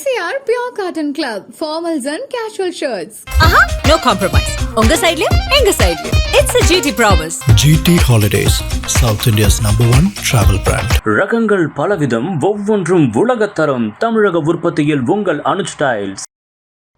MCR Pure Cotton Club, formals and casual shirts. ஆஹா no compromise உங்க சைடுலயும் எங்க சைடுலயும் it's a GT promise GT Holidays, South India's number one travel brand. ரகங்கள் பலவிதம் ஒவ்வொன்றும் உலகத்தரம் தமிழக உற்பத்தியில் உங்கள் டைல்ஸ்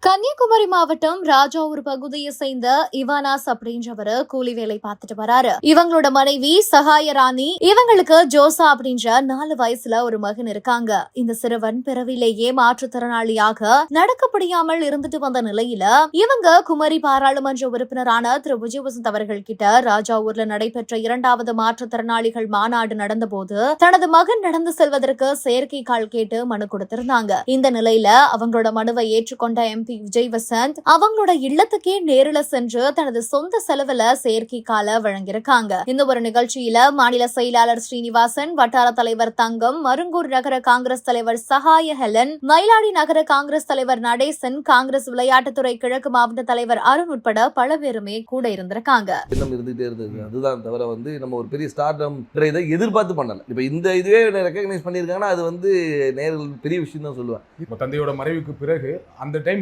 கன்னியாகுமரி மாவட்டம் ராஜாவூர் பகுதியை சேர்ந்த இவானாஸ் அப்படின்றவரு கூலி வேலை பார்த்துட்டு வராரு. இவங்களோட மனைவி சகாய ராணி இவங்களுக்கு ஜோசா அப்படின்ற நாலு வயசுல ஒரு மகன் இருக்காங்க. இந்த சிறுவன் பிறவிலேயே மாற்றுத்திறனாளியாக நடக்க முடியாமல் இருந்துட்டு வந்த நிலையில இவங்க குமரி பாராளுமன்ற உறுப்பினரான திரு. விஜயவசந்த் அவர்கள் கிட்ட ராஜாவூர்ல நடைபெற்ற இரண்டாவது மாற்றுத்திறனாளிகள் மாநாடு நடந்தபோது தனது மகன் நடந்து செல்வதற்கு செயற்கை கால் கேட்டு மனு கொடுத்திருந்தாங்க. இந்த நிலையில அவங்களோட மனுவை ஏற்றுக்கொண்ட எம்பி விஜய் வசந்த் அவங்களோட இல்லத்துக்கே நேரில சென்று தனது சொந்த செலவுல செயற்கை கால வழங்கியிருக்காங்க. இந்த ஒரு நிகழ்ச்சியில மாநில செயலாளர் ஸ்ரீனிவாசன் வட்டார தலைவர் தங்கம் மருங்கூர் நகர காங்கிரஸ் தலைவர் சகாய ஹெலன் மயிலாடி நகர காங்கிரஸ் தலைவர் நடேசன் காங்கிரஸ் விளையாட்டுத்துறை கிழக்கு மாவட்ட தலைவர் அருண் உட்பட பல பேருமே கூட இருந்திருக்காங்க. எண்ணம் இருந்துகிட்டே இருந்தது. அதுதான் தவிர வந்து நம்ம ஒரு பெரிய ஸ்டார்டம் இதை எதிர்பார்த்து பண்ணல. இப்போ இந்த இதுவே ரெக்கக்னைஸ் பண்ணியிருக்காங்கன்னா அது வந்து நேரில் பெரிய விஷயம் தான் சொல்லுவேன். இப்போ தந்தையோட மறைவுக்கு பிறகு அந்த டைம்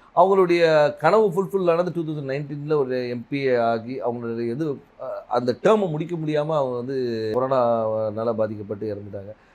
அவங்களுடைய கனவு ஃபுல்ஃபில் ஆனது டூ தௌசண்ட் நைன்டீனில் ஒரு எம்பி ஆகி அவங்களுடைய இது அந்த டேர்மை முடிக்க முடியாமல் அவங்க வந்து கொரோனாவால் பாதிக்கப்பட்டு இறந்துட்டாங்க.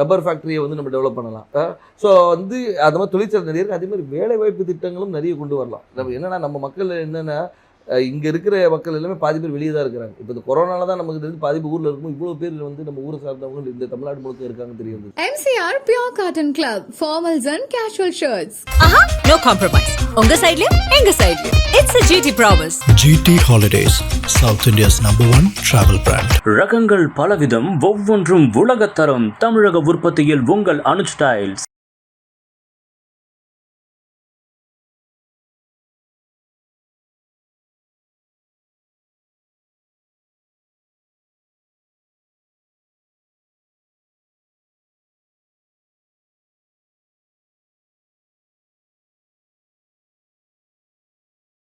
ரப்பர் ஃபேக்ட்ரியை வந்து நம்ம டெவலப் பண்ணலாம். ஸோ வந்து அது மாதிரி தொழிற்சாலை நிறைய இருக்குது அதே மாதிரி வேலை வாய்ப்பு திட்டங்களும் நிறைய கொண்டு வரலாம். நம்ம என்னென்னா நம்ம மக்கள் என்னென்ன இங்கே இருக்கிற மக்கள் எல்லாமே பாதி பேர் வெளியே தான் இருக்கிறாங்க. இப்போ இந்த கொரோனால தான் நமக்கு தெரிஞ்சு பாதி ஊரில் இருக்கும் இவ்வளோ பேர் வந்து நம்ம ஊரை சார்ந்தவங்க இந்த தமிழ்நாடு முழுக்க இருக்காங்க தெரிய வந்தது MCR Pure Cotton Club, formals and casual shirts. ஆஹா நோ காம்ப்ரமைஸ் உங்க சைடுலயும் எங்க சைடுலயும் it's a GT promise GT Holidays, South India's number one travel brand. ரகங்கள் பலவிதம் ஒவ்வொன்றும் உலகத்தரம் தமிழக உற்பத்தியில் உங்கள் அனுஜ் டைல்ஸ்